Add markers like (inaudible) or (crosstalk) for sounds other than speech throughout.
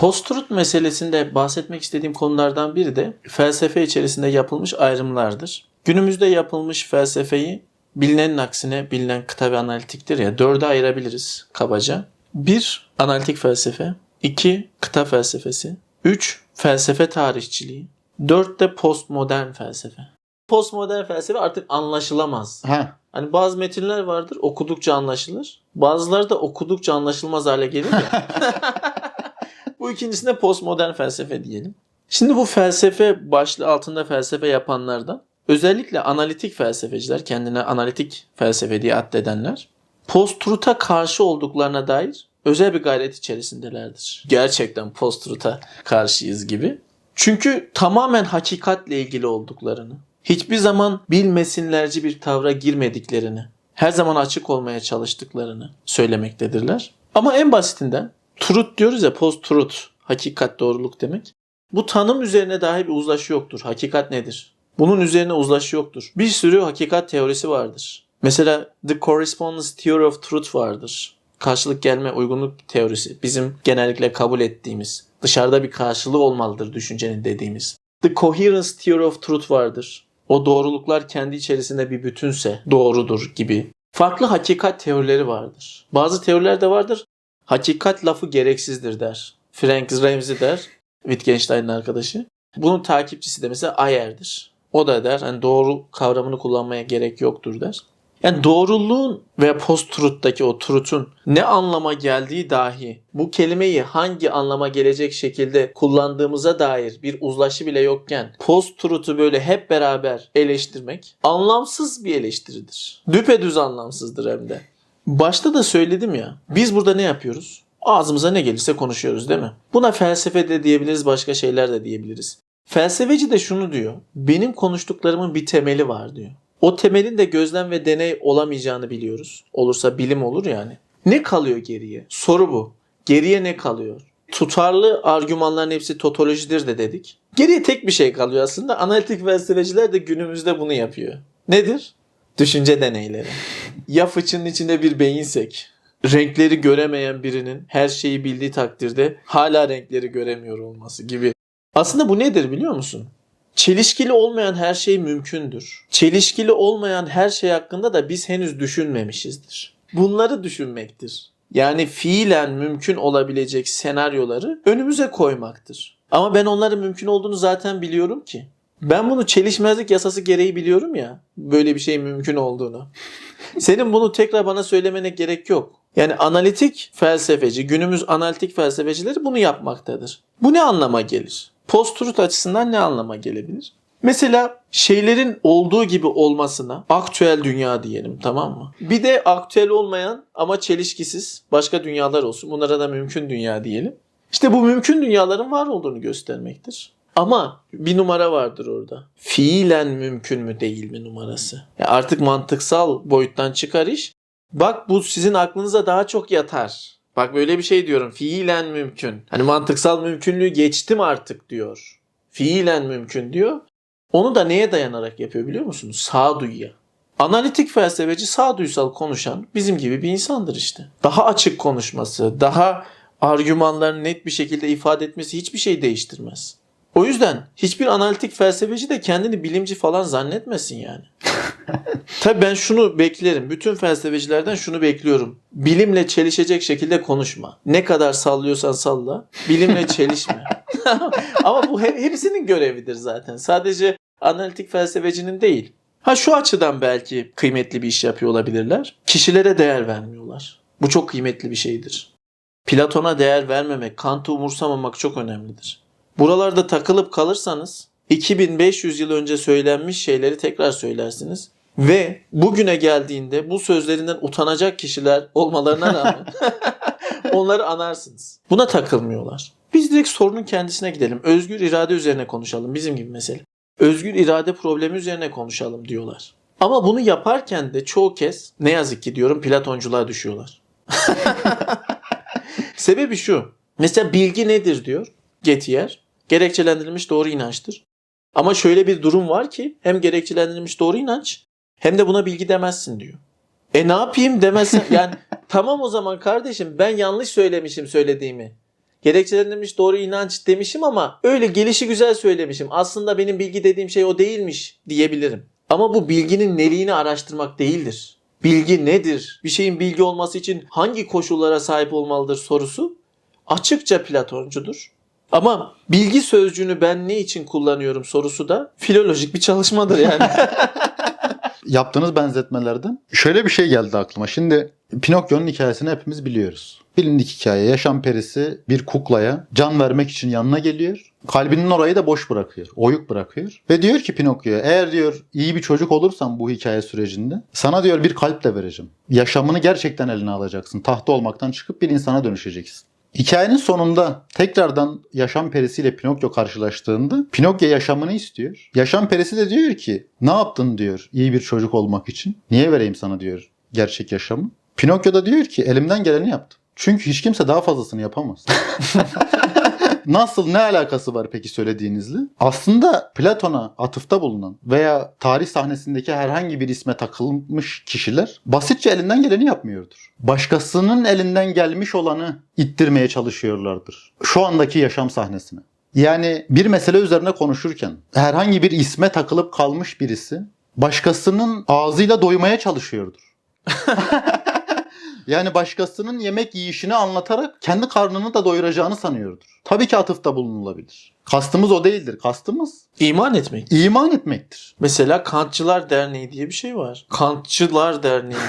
Post-truth meselesinde bahsetmek istediğim konulardan biri de felsefe içerisinde yapılmış ayrımlardır. Günümüzde yapılmış felsefeyi bilinenin aksine bilinen kıta ve analitiktir ya dörde ayırabiliriz kabaca. Bir, analitik felsefe. iki kıta felsefesi. Üç, felsefe tarihçiliği. Dört de postmodern felsefe. Postmodern felsefe artık anlaşılamaz. Ha. Hani bazı metinler vardır okudukça anlaşılır. Bazıları da okudukça anlaşılmaz hale gelir ya. (laughs) bu ikincisine postmodern felsefe diyelim. Şimdi bu felsefe başlığı altında felsefe yapanlardan özellikle analitik felsefeciler kendine analitik felsefe diye addedenler post-truth'a karşı olduklarına dair özel bir gayret içerisindelerdir. Gerçekten post-truth'a karşıyız gibi. Çünkü tamamen hakikatle ilgili olduklarını, hiçbir zaman bilmesinlerci bir tavra girmediklerini, her zaman açık olmaya çalıştıklarını söylemektedirler. Ama en basitinden truth diyoruz ya post-truth, hakikat doğruluk demek. Bu tanım üzerine dahi bir uzlaşı yoktur. Hakikat nedir? Bunun üzerine uzlaşı yoktur. Bir sürü hakikat teorisi vardır. Mesela The Correspondence Theory of Truth vardır. Karşılık gelme uygunluk teorisi. Bizim genellikle kabul ettiğimiz. Dışarıda bir karşılığı olmalıdır düşüncenin dediğimiz. The Coherence Theory of Truth vardır. O doğruluklar kendi içerisinde bir bütünse doğrudur gibi. Farklı hakikat teorileri vardır. Bazı teoriler de vardır. Hakikat lafı gereksizdir der. Frank Ramsey der. Wittgenstein'in arkadaşı. Bunun takipçisi de mesela Ayer'dir. O da der hani doğru kavramını kullanmaya gerek yoktur der. Yani doğruluğun veya post-truth'taki o truth'un ne anlama geldiği dahi bu kelimeyi hangi anlama gelecek şekilde kullandığımıza dair bir uzlaşı bile yokken post-truth'u böyle hep beraber eleştirmek anlamsız bir eleştiridir. Düpedüz anlamsızdır hem de. Başta da söyledim ya biz burada ne yapıyoruz? Ağzımıza ne gelirse konuşuyoruz değil mi? Buna felsefe de diyebiliriz başka şeyler de diyebiliriz. Felsefeci de şunu diyor. Benim konuştuklarımın bir temeli var diyor. O temelin de gözlem ve deney olamayacağını biliyoruz. Olursa bilim olur yani. Ne kalıyor geriye? Soru bu. Geriye ne kalıyor? Tutarlı argümanların hepsi totolojidir de dedik. Geriye tek bir şey kalıyor aslında. Analitik felsefeciler de günümüzde bunu yapıyor. Nedir? Düşünce deneyleri. Ya fıçının içinde bir beyinsek, renkleri göremeyen birinin her şeyi bildiği takdirde hala renkleri göremiyor olması gibi. Aslında bu nedir biliyor musun? Çelişkili olmayan her şey mümkündür. Çelişkili olmayan her şey hakkında da biz henüz düşünmemişizdir. Bunları düşünmektir. Yani fiilen mümkün olabilecek senaryoları önümüze koymaktır. Ama ben onların mümkün olduğunu zaten biliyorum ki. Ben bunu çelişmezlik yasası gereği biliyorum ya. Böyle bir şey mümkün olduğunu. Senin bunu tekrar bana söylemene gerek yok. Yani analitik felsefeci, günümüz analitik felsefecileri bunu yapmaktadır. Bu ne anlama gelir? Post-truth açısından ne anlama gelebilir? Mesela şeylerin olduğu gibi olmasına aktüel dünya diyelim tamam mı? Bir de aktüel olmayan ama çelişkisiz başka dünyalar olsun. Bunlara da mümkün dünya diyelim. İşte bu mümkün dünyaların var olduğunu göstermektir. Ama bir numara vardır orada. Fiilen mümkün mü değil mi numarası. Ya artık mantıksal boyuttan çıkar iş. Bak bu sizin aklınıza daha çok yatar. Bak böyle bir şey diyorum. Fiilen mümkün. Hani mantıksal mümkünlüğü geçtim artık diyor. Fiilen mümkün diyor. Onu da neye dayanarak yapıyor biliyor musunuz? Sağduyuya. Analitik felsefeci sağduyusal konuşan bizim gibi bir insandır işte. Daha açık konuşması, daha argümanlarını net bir şekilde ifade etmesi hiçbir şey değiştirmez. O yüzden hiçbir analitik felsefeci de kendini bilimci falan zannetmesin yani. (laughs) Tabii ben şunu beklerim. Bütün felsefecilerden şunu bekliyorum. Bilimle çelişecek şekilde konuşma. Ne kadar sallıyorsan salla. Bilimle çelişme. (laughs) Ama bu he- hepsinin görevidir zaten. Sadece analitik felsefecinin değil. Ha şu açıdan belki kıymetli bir iş yapıyor olabilirler. Kişilere değer vermiyorlar. Bu çok kıymetli bir şeydir. Platon'a değer vermemek, Kant'ı umursamamak çok önemlidir. Buralarda takılıp kalırsanız 2500 yıl önce söylenmiş şeyleri tekrar söylersiniz. Ve bugüne geldiğinde bu sözlerinden utanacak kişiler olmalarına rağmen (laughs) onları anarsınız. Buna takılmıyorlar. Biz direkt sorunun kendisine gidelim. Özgür irade üzerine konuşalım. Bizim gibi mesele. Özgür irade problemi üzerine konuşalım diyorlar. Ama bunu yaparken de çoğu kez ne yazık ki diyorum Platonculuğa düşüyorlar. (laughs) Sebebi şu. Mesela bilgi nedir diyor Gettier. Gerekçelendirilmiş doğru inançtır. Ama şöyle bir durum var ki hem gerekçelendirilmiş doğru inanç hem de buna bilgi demezsin diyor. E ne yapayım demezsen (laughs) yani tamam o zaman kardeşim ben yanlış söylemişim söylediğimi. Gerekçelendirilmiş doğru inanç demişim ama öyle gelişi güzel söylemişim. Aslında benim bilgi dediğim şey o değilmiş diyebilirim. Ama bu bilginin neliğini araştırmak değildir. Bilgi nedir? Bir şeyin bilgi olması için hangi koşullara sahip olmalıdır sorusu açıkça Platoncudur. Ama bilgi sözcüğünü ben ne için kullanıyorum sorusu da filolojik bir çalışmadır yani. (laughs) (laughs) Yaptığınız benzetmelerden şöyle bir şey geldi aklıma. Şimdi Pinokyo'nun hikayesini hepimiz biliyoruz. Bilindik hikaye. Yaşam perisi bir kuklaya can vermek için yanına geliyor. Kalbinin orayı da boş bırakıyor. Oyuk bırakıyor. Ve diyor ki Pinokyo'ya eğer diyor iyi bir çocuk olursan bu hikaye sürecinde sana diyor bir kalp de vereceğim. Yaşamını gerçekten eline alacaksın. Tahta olmaktan çıkıp bir insana dönüşeceksin. Hikayenin sonunda tekrardan yaşam perisiyle Pinokyo karşılaştığında Pinokyo yaşamını istiyor. Yaşam perisi de diyor ki ne yaptın diyor iyi bir çocuk olmak için. Niye vereyim sana diyor gerçek yaşamı. Pinokyo da diyor ki elimden geleni yaptım. Çünkü hiç kimse daha fazlasını yapamaz. (laughs) Nasıl ne alakası var peki söylediğinizle? Aslında Platon'a atıfta bulunan veya tarih sahnesindeki herhangi bir isme takılmış kişiler basitçe elinden geleni yapmıyordur. Başkasının elinden gelmiş olanı ittirmeye çalışıyorlardır. Şu andaki yaşam sahnesine. Yani bir mesele üzerine konuşurken herhangi bir isme takılıp kalmış birisi başkasının ağzıyla doymaya çalışıyordur. (laughs) Yani başkasının yemek yiyişini anlatarak kendi karnını da doyuracağını sanıyordur. Tabii ki atıfta bulunulabilir. Kastımız o değildir. Kastımız İman etmek. iman etmektir. Mesela Kantçılar Derneği diye bir şey var. Kantçılar Derneği.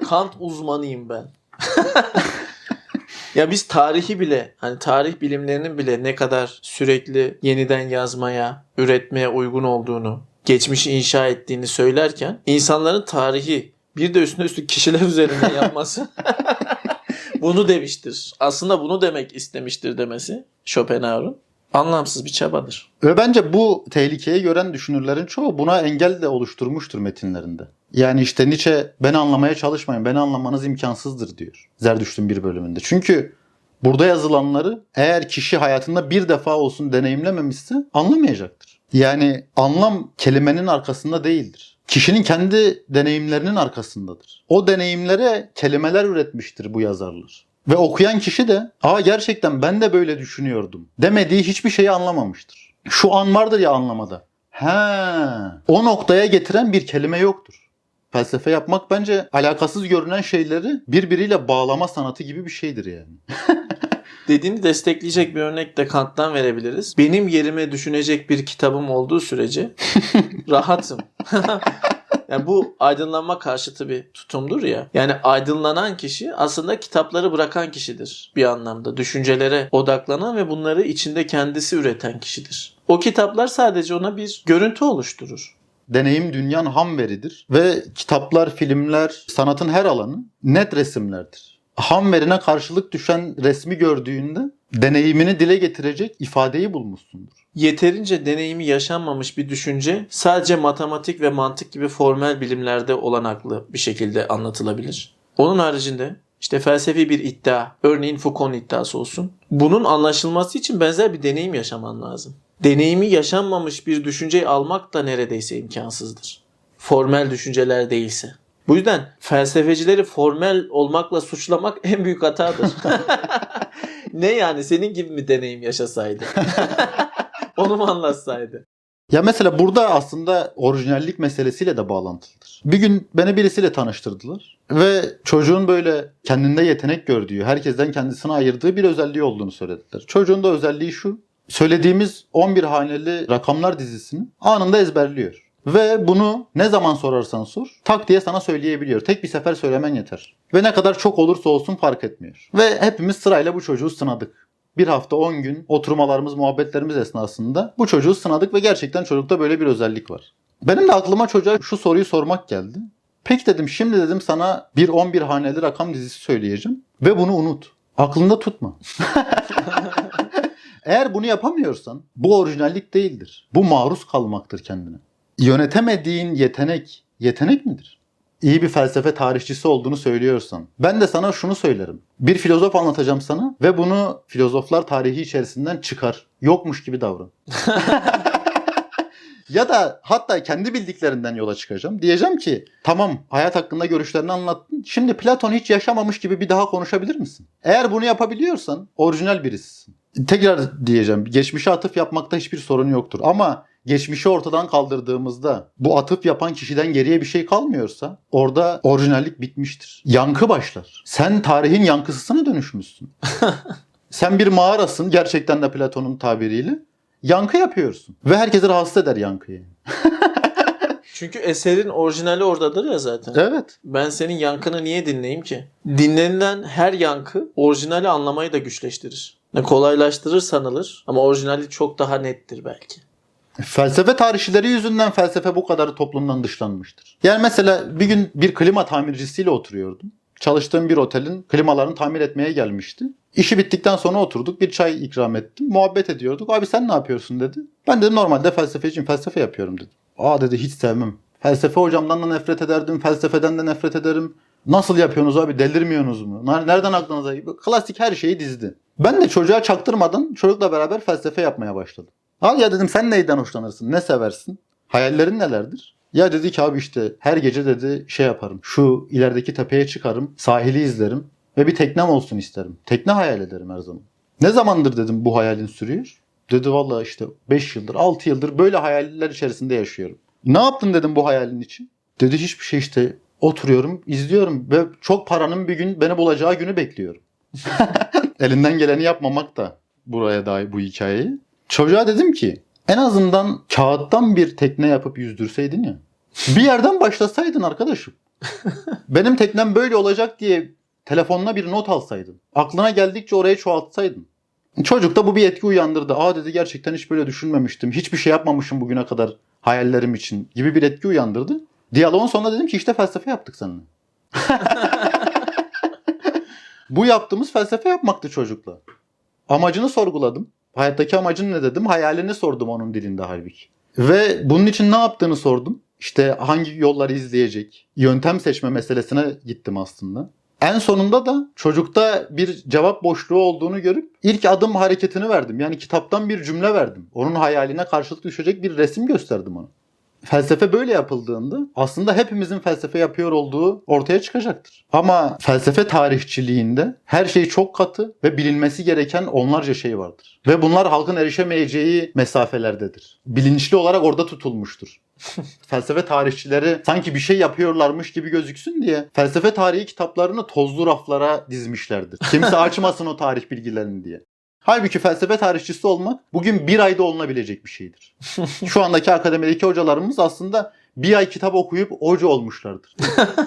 (laughs) Kant uzmanıyım ben. (laughs) ya biz tarihi bile hani tarih bilimlerinin bile ne kadar sürekli yeniden yazmaya, üretmeye uygun olduğunu, geçmişi inşa ettiğini söylerken insanların tarihi bir de üstüne üstlük kişiler üzerinden (laughs) yapması bunu demiştir. Aslında bunu demek istemiştir demesi Schopenhauer'un anlamsız bir çabadır. Ve bence bu tehlikeyi gören düşünürlerin çoğu buna engel de oluşturmuştur metinlerinde. Yani işte Nietzsche beni anlamaya çalışmayın, beni anlamanız imkansızdır diyor Zerdüşt'ün bir bölümünde. Çünkü burada yazılanları eğer kişi hayatında bir defa olsun deneyimlememişse anlamayacaktır. Yani anlam kelimenin arkasında değildir. Kişinin kendi deneyimlerinin arkasındadır. O deneyimlere kelimeler üretmiştir bu yazarlar. Ve okuyan kişi de aa gerçekten ben de böyle düşünüyordum demediği hiçbir şeyi anlamamıştır. Şu an vardır ya anlamada. He, o noktaya getiren bir kelime yoktur. Felsefe yapmak bence alakasız görünen şeyleri birbiriyle bağlama sanatı gibi bir şeydir yani. (laughs) Dediğini destekleyecek bir örnek de Kant'tan verebiliriz. Benim yerime düşünecek bir kitabım olduğu sürece (laughs) rahatım. (laughs) yani bu aydınlanma karşıtı bir tutumdur ya. Yani aydınlanan kişi aslında kitapları bırakan kişidir bir anlamda. Düşüncelere odaklanan ve bunları içinde kendisi üreten kişidir. O kitaplar sadece ona bir görüntü oluşturur. Deneyim dünyanın ham veridir ve kitaplar, filmler, sanatın her alanı net resimlerdir. Ham verine karşılık düşen resmi gördüğünde deneyimini dile getirecek ifadeyi bulmuşsundur. Yeterince deneyimi yaşanmamış bir düşünce sadece matematik ve mantık gibi formel bilimlerde olanaklı bir şekilde anlatılabilir. Onun haricinde işte felsefi bir iddia, örneğin Foucault'un iddiası olsun. Bunun anlaşılması için benzer bir deneyim yaşaman lazım. Deneyimi yaşanmamış bir düşünceyi almak da neredeyse imkansızdır. Formel düşünceler değilse. Bu yüzden felsefecileri formel olmakla suçlamak (laughs) en büyük hatadır. (laughs) ne yani senin gibi mi deneyim yaşasaydı? (laughs) Onu mu anlatsaydı? Ya mesela burada aslında orijinallik meselesiyle de bağlantılıdır. Bir gün beni birisiyle tanıştırdılar ve çocuğun böyle kendinde yetenek gördüğü, herkesten kendisine ayırdığı bir özelliği olduğunu söylediler. Çocuğun da özelliği şu, söylediğimiz 11 haneli rakamlar dizisini anında ezberliyor. Ve bunu ne zaman sorarsan sor tak diye sana söyleyebiliyor. Tek bir sefer söylemen yeter. Ve ne kadar çok olursa olsun fark etmiyor. Ve hepimiz sırayla bu çocuğu sınadık. Bir hafta 10 gün oturmalarımız, muhabbetlerimiz esnasında bu çocuğu sınadık ve gerçekten çocukta böyle bir özellik var. Benim de aklıma çocuğa şu soruyu sormak geldi. Peki dedim şimdi dedim sana bir 11 haneli rakam dizisi söyleyeceğim ve bunu unut. Aklında tutma. (laughs) Eğer bunu yapamıyorsan bu orijinallik değildir. Bu maruz kalmaktır kendine. Yönetemediğin yetenek, yetenek midir? İyi bir felsefe tarihçisi olduğunu söylüyorsan. Ben de sana şunu söylerim. Bir filozof anlatacağım sana ve bunu filozoflar tarihi içerisinden çıkar. Yokmuş gibi davran. (laughs) Ya da hatta kendi bildiklerinden yola çıkacağım. Diyeceğim ki tamam hayat hakkında görüşlerini anlattın. Şimdi Platon hiç yaşamamış gibi bir daha konuşabilir misin? Eğer bunu yapabiliyorsan orijinal birisisin. Tekrar diyeceğim. Geçmişe atıf yapmakta hiçbir sorun yoktur. Ama geçmişi ortadan kaldırdığımızda bu atıf yapan kişiden geriye bir şey kalmıyorsa orada orijinallik bitmiştir. Yankı başlar. Sen tarihin yankısısına dönüşmüşsün. (laughs) Sen bir mağarasın gerçekten de Platon'un tabiriyle. Yankı yapıyorsun. Ve herkesi rahatsız eder yankıyı. (laughs) Çünkü eserin orijinali oradadır ya zaten. Evet. Ben senin yankını niye dinleyeyim ki? Dinlenilen her yankı orijinali anlamayı da güçleştirir. Kolaylaştırır sanılır ama orijinali çok daha nettir belki. Felsefe tarihçileri yüzünden felsefe bu kadar toplumdan dışlanmıştır. Yani mesela bir gün bir klima tamircisiyle oturuyordum. Çalıştığım bir otelin klimalarını tamir etmeye gelmişti. İşi bittikten sonra oturduk bir çay ikram ettim. Muhabbet ediyorduk. Abi sen ne yapıyorsun dedi. Ben dedim normalde felsefeciyim felsefe yapıyorum dedim. Aa dedi hiç sevmem. Felsefe hocamdan da nefret ederdim. Felsefeden de nefret ederim. Nasıl yapıyorsunuz abi delirmiyorsunuz mu? Ner- Nereden aklınıza? Klasik her şeyi dizdi. Ben de çocuğa çaktırmadan çocukla beraber felsefe yapmaya başladım. Al ya dedim sen neyden hoşlanırsın? Ne seversin? Hayallerin nelerdir? Ya dedi ki abi işte her gece dedi şey yaparım. Şu ilerideki tepeye çıkarım. Sahili izlerim. Ve bir teknem olsun isterim. Tekne hayal ederim her zaman. Ne zamandır dedim bu hayalin sürüyor? Dedi valla işte 5 yıldır 6 yıldır böyle hayaller içerisinde yaşıyorum. Ne yaptın dedim bu hayalin için? Dedi hiçbir şey işte oturuyorum izliyorum ve çok paranın bir gün beni bulacağı günü bekliyorum. (laughs) Elinden geleni yapmamak da buraya dair bu hikayeyi. Çocuğa dedim ki en azından kağıttan bir tekne yapıp yüzdürseydin ya. Bir yerden başlasaydın arkadaşım. (laughs) Benim teknem böyle olacak diye telefonuna bir not alsaydın. Aklına geldikçe oraya çoğaltsaydın. Çocuk da bu bir etki uyandırdı. Aa dedi gerçekten hiç böyle düşünmemiştim. Hiçbir şey yapmamışım bugüne kadar hayallerim için gibi bir etki uyandırdı. Diyaloğun sonunda dedim ki işte felsefe yaptık seninle. (laughs) bu yaptığımız felsefe yapmaktı çocukla. Amacını sorguladım. Hayattaki amacın ne dedim? Hayalini sordum onun dilinde halbuki. Ve bunun için ne yaptığını sordum. İşte hangi yolları izleyecek, yöntem seçme meselesine gittim aslında. En sonunda da çocukta bir cevap boşluğu olduğunu görüp ilk adım hareketini verdim. Yani kitaptan bir cümle verdim. Onun hayaline karşılık düşecek bir resim gösterdim ona. Felsefe böyle yapıldığında aslında hepimizin felsefe yapıyor olduğu ortaya çıkacaktır. Ama felsefe tarihçiliğinde her şey çok katı ve bilinmesi gereken onlarca şey vardır. Ve bunlar halkın erişemeyeceği mesafelerdedir. Bilinçli olarak orada tutulmuştur. (laughs) felsefe tarihçileri sanki bir şey yapıyorlarmış gibi gözüksün diye felsefe tarihi kitaplarını tozlu raflara dizmişlerdir. Kimse (laughs) açmasın o tarih bilgilerini diye. Halbuki felsefe tarihçisi olmak bugün bir ayda olunabilecek bir şeydir. (laughs) Şu andaki akademideki hocalarımız aslında bir ay kitap okuyup hoca olmuşlardır.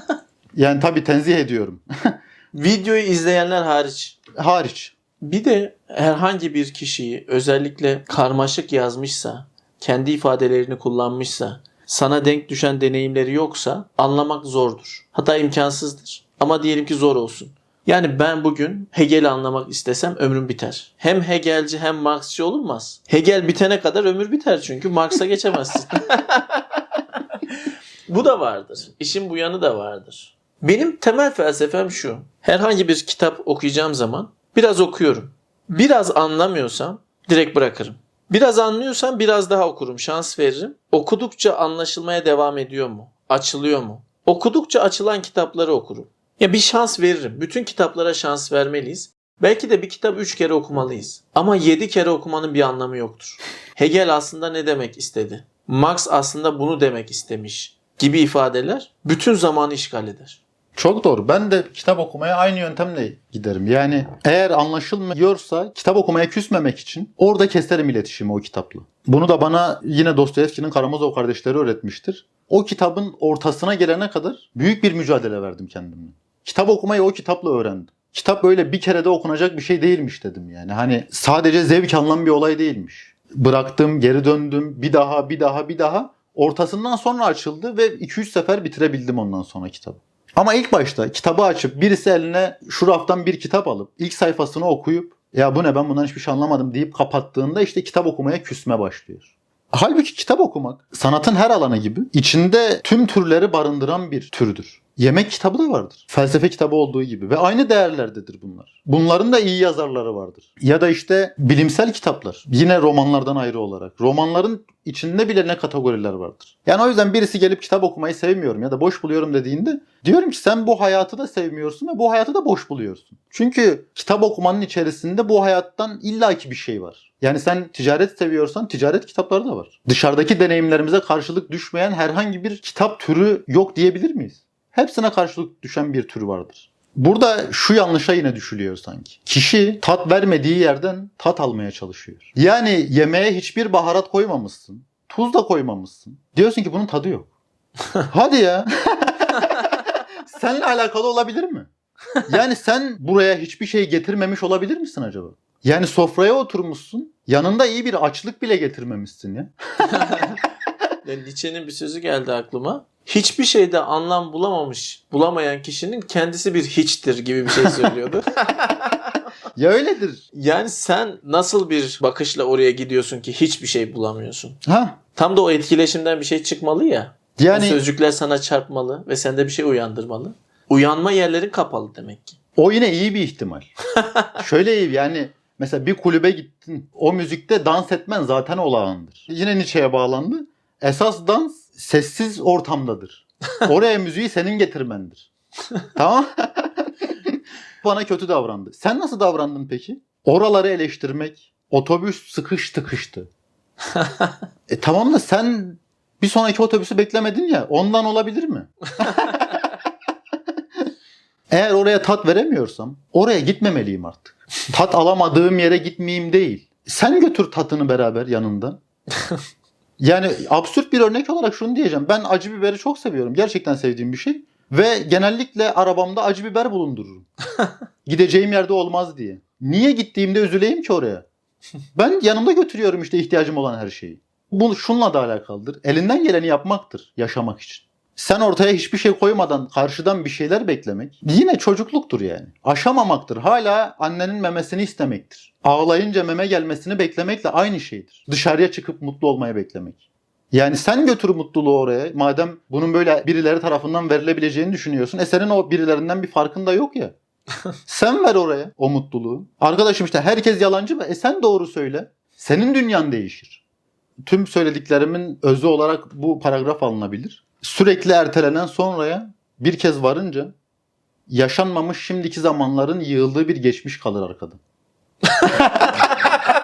(laughs) yani tabii tenzih ediyorum. (laughs) Videoyu izleyenler hariç. Hariç. Bir de herhangi bir kişiyi özellikle karmaşık yazmışsa, kendi ifadelerini kullanmışsa, sana denk düşen deneyimleri yoksa anlamak zordur. Hatta imkansızdır. Ama diyelim ki zor olsun. Yani ben bugün Hegel'i anlamak istesem ömrüm biter. Hem Hegelci hem Marksçı olunmaz. Hegel bitene kadar ömür biter çünkü Marx'a geçemezsin. (laughs) bu da vardır. İşin bu yanı da vardır. Benim temel felsefem şu. Herhangi bir kitap okuyacağım zaman biraz okuyorum. Biraz anlamıyorsam direkt bırakırım. Biraz anlıyorsam biraz daha okurum, şans veririm. Okudukça anlaşılmaya devam ediyor mu? Açılıyor mu? Okudukça açılan kitapları okurum. Ya bir şans veririm. Bütün kitaplara şans vermeliyiz. Belki de bir kitabı 3 kere okumalıyız. Ama 7 kere okumanın bir anlamı yoktur. Hegel aslında ne demek istedi? Marx aslında bunu demek istemiş gibi ifadeler bütün zamanı işgal eder. Çok doğru. Ben de kitap okumaya aynı yöntemle giderim. Yani eğer anlaşılmıyorsa kitap okumaya küsmemek için orada keserim iletişimi o kitapla. Bunu da bana yine Dostoyevski'nin Karamazov kardeşleri öğretmiştir. O kitabın ortasına gelene kadar büyük bir mücadele verdim kendimle. Kitap okumayı o kitapla öğrendim. Kitap böyle bir kerede okunacak bir şey değilmiş dedim yani. Hani sadece zevk alınan bir olay değilmiş. Bıraktım, geri döndüm, bir daha, bir daha, bir daha. Ortasından sonra açıldı ve 2-3 sefer bitirebildim ondan sonra kitabı. Ama ilk başta kitabı açıp birisi eline şu raftan bir kitap alıp ilk sayfasını okuyup ya bu ne ben bundan hiçbir şey anlamadım deyip kapattığında işte kitap okumaya küsme başlıyor. Halbuki kitap okumak sanatın her alanı gibi içinde tüm türleri barındıran bir türdür. Yemek kitabı da vardır. Felsefe kitabı olduğu gibi ve aynı değerlerdedir bunlar. Bunların da iyi yazarları vardır. Ya da işte bilimsel kitaplar. Yine romanlardan ayrı olarak. Romanların içinde bile ne kategoriler vardır. Yani o yüzden birisi gelip kitap okumayı sevmiyorum ya da boş buluyorum dediğinde diyorum ki sen bu hayatı da sevmiyorsun ve bu hayatı da boş buluyorsun. Çünkü kitap okumanın içerisinde bu hayattan illaki bir şey var. Yani sen ticaret seviyorsan ticaret kitapları da var. Dışarıdaki deneyimlerimize karşılık düşmeyen herhangi bir kitap türü yok diyebilir miyiz? Hepsine karşılık düşen bir tür vardır. Burada şu yanlışa yine düşülüyor sanki. Kişi tat vermediği yerden tat almaya çalışıyor. Yani yemeğe hiçbir baharat koymamışsın. Tuz da koymamışsın. Diyorsun ki bunun tadı yok. (laughs) Hadi ya. (laughs) Seninle alakalı olabilir mi? Yani sen buraya hiçbir şey getirmemiş olabilir misin acaba? Yani sofraya oturmuşsun. Yanında iyi bir açlık bile getirmemişsin ya. (laughs) Nietzsche'nin bir sözü geldi aklıma. Hiçbir şeyde anlam bulamamış, bulamayan kişinin kendisi bir hiçtir gibi bir şey söylüyordu. (laughs) Ya öyledir. yani sen nasıl bir bakışla oraya gidiyorsun ki hiçbir şey bulamıyorsun? Ha? Tam da o etkileşimden bir şey çıkmalı ya. Yani... O sözcükler sana çarpmalı ve sende bir şey uyandırmalı. Uyanma yerlerin kapalı demek ki. O yine iyi bir ihtimal. (laughs) Şöyle iyi yani mesela bir kulübe gittin. O müzikte dans etmen zaten olağandır. Yine Nietzsche'ye bağlandı. Esas dans sessiz ortamdadır. Oraya müziği senin getirmendir. (laughs) tamam? (laughs) Bana kötü davrandı. Sen nasıl davrandın peki? Oraları eleştirmek. Otobüs sıkış tıkıştı. (laughs) e tamam da sen bir sonraki otobüsü beklemedin ya. Ondan olabilir mi? Eğer oraya tat veremiyorsam oraya gitmemeliyim artık. Tat alamadığım yere gitmeyeyim değil. Sen götür tatını beraber yanında. Yani absürt bir örnek olarak şunu diyeceğim. Ben acı biberi çok seviyorum. Gerçekten sevdiğim bir şey. Ve genellikle arabamda acı biber bulundururum. (laughs) Gideceğim yerde olmaz diye. Niye gittiğimde üzüleyim ki oraya? (laughs) Ben yanımda götürüyorum işte ihtiyacım olan her şeyi. Bu şunla da alakalıdır. Elinden geleni yapmaktır yaşamak için. Sen ortaya hiçbir şey koymadan karşıdan bir şeyler beklemek yine çocukluktur yani. Aşamamaktır. Hala annenin memesini istemektir. Ağlayınca meme gelmesini beklemekle aynı şeydir. Dışarıya çıkıp mutlu olmayı beklemek. Yani sen götür mutluluğu oraya. Madem bunun böyle birileri tarafından verilebileceğini düşünüyorsun. E senin o birilerinden bir farkın da yok ya. (laughs) sen ver oraya o mutluluğu. Arkadaşım işte herkes yalancı mı? E sen doğru söyle. Senin dünyan değişir. Tüm söylediklerimin özü olarak bu paragraf alınabilir. Sürekli ertelenen sonraya bir kez varınca yaşanmamış şimdiki zamanların yığıldığı bir geçmiş kalır arkada. (laughs)